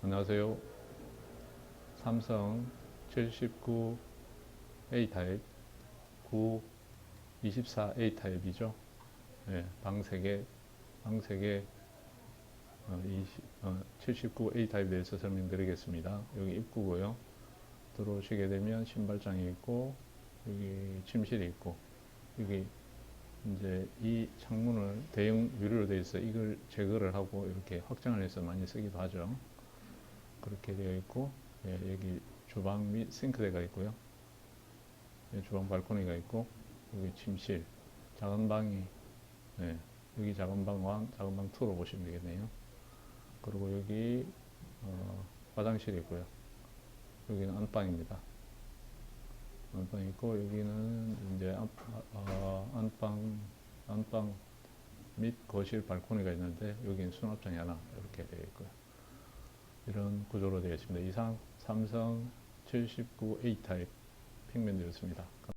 안녕하세요. 삼성 79 A 타입 9 24 A 타입이죠. 예, 방 3개, 방 3개 어, 20, 어, 79 A 타입에 대해서 설명드리겠습니다. 여기 입구고요. 들어오시게 되면 신발장이 있고 여기 침실이 있고 여기 이제 이 창문을 대형 유리로 되어 있어 이걸 제거를 하고 이렇게 확장을 해서 많이 쓰기도 하죠. 그렇게 되어 있고 예, 여기 주방 및 싱크대가 있고요. 예, 주방 발코니가 있고 여기 침실 작은 방이 예, 여기 작은 방 1, 작은 방 2로 보시면 되겠네요. 그리고 여기 어, 화장실이 있고요. 여기는 안방입니다. 안방 있고 여기는 이제 안, 어, 안방 안방 및 거실 발코니가 있는데 여기는 수납장이 하나 이렇게 되어 있고요. 이런 구조로 되어 있습니다. 이상 삼성 79A 타입 평면되었습니다.